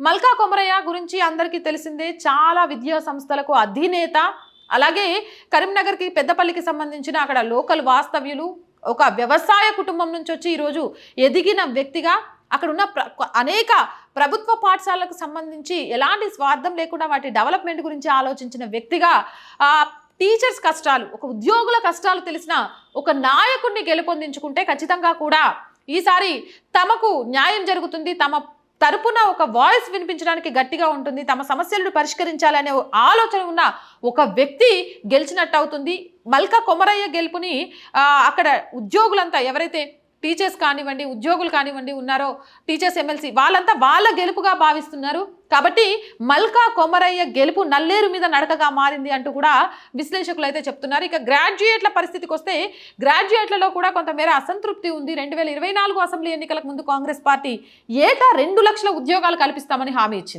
మల్కా కొమరయ్య గురించి అందరికీ తెలిసిందే చాలా విద్యా సంస్థలకు అధినేత. అలాగే కరీంనగర్కి పెద్దపల్లికి సంబంధించిన అక్కడ లోకల్ వాస్తవ్యులు ఒక వ్యవసాయ కుటుంబం నుంచి వచ్చి ఈరోజు ఎదిగిన వ్యక్తిగా అక్కడ ఉన్న ప్ర అనేక ప్రభుత్వ పాఠశాలకు సంబంధించి ఎలాంటి స్వార్థం లేకుండా వాటి డెవలప్మెంట్ గురించి ఆలోచించిన వ్యక్తిగా టీచర్స్ కష్టాలు ఒక ఉద్యోగుల కష్టాలు తెలిసిన ఒక నాయకుడిని గెలుపొందించుకుంటే ఖచ్చితంగా కూడా ఈసారి తమకు న్యాయం జరుగుతుంది తమ తరపున ఒక వాయిస్ వినిపించడానికి గట్టిగా ఉంటుంది. తమ సమస్యలను పరిష్కరించాలనే ఆలోచన ఉన్న ఒక వ్యక్తి గెలిచినట్టు అవుతుంది. మల్కా కొమరయ్య గెలుపుని అక్కడ ఉద్యోగులంతా ఎవరైతే టీచర్స్ కానివ్వండి ఉద్యోగులు కానివ్వండి ఉన్నారో టీచర్స్ ఎమ్మెల్సీ వాళ్ళంతా వాళ్ళ గెలుపుగా భావిస్తున్నారు. కాబట్టి మల్కా కొమరయ్య గెలుపు నల్లేరు మీద నడకగా మారింది అంటూ కూడా విశ్లేషకులు అయితే చెప్తున్నారు. ఇక గ్రాడ్యుయేట్ల పరిస్థితికి వస్తే గ్రాడ్యుయేట్లలో కూడా కొంతమేర అసంతృప్తి ఉంది. రెండు వేల ఇరవై నాలుగు అసెంబ్లీ ఎన్నికలకు ముందు కాంగ్రెస్ పార్టీ ఏటా రెండు లక్షల ఉద్యోగాలు కల్పిస్తామని హామీ ఇచ్చింది.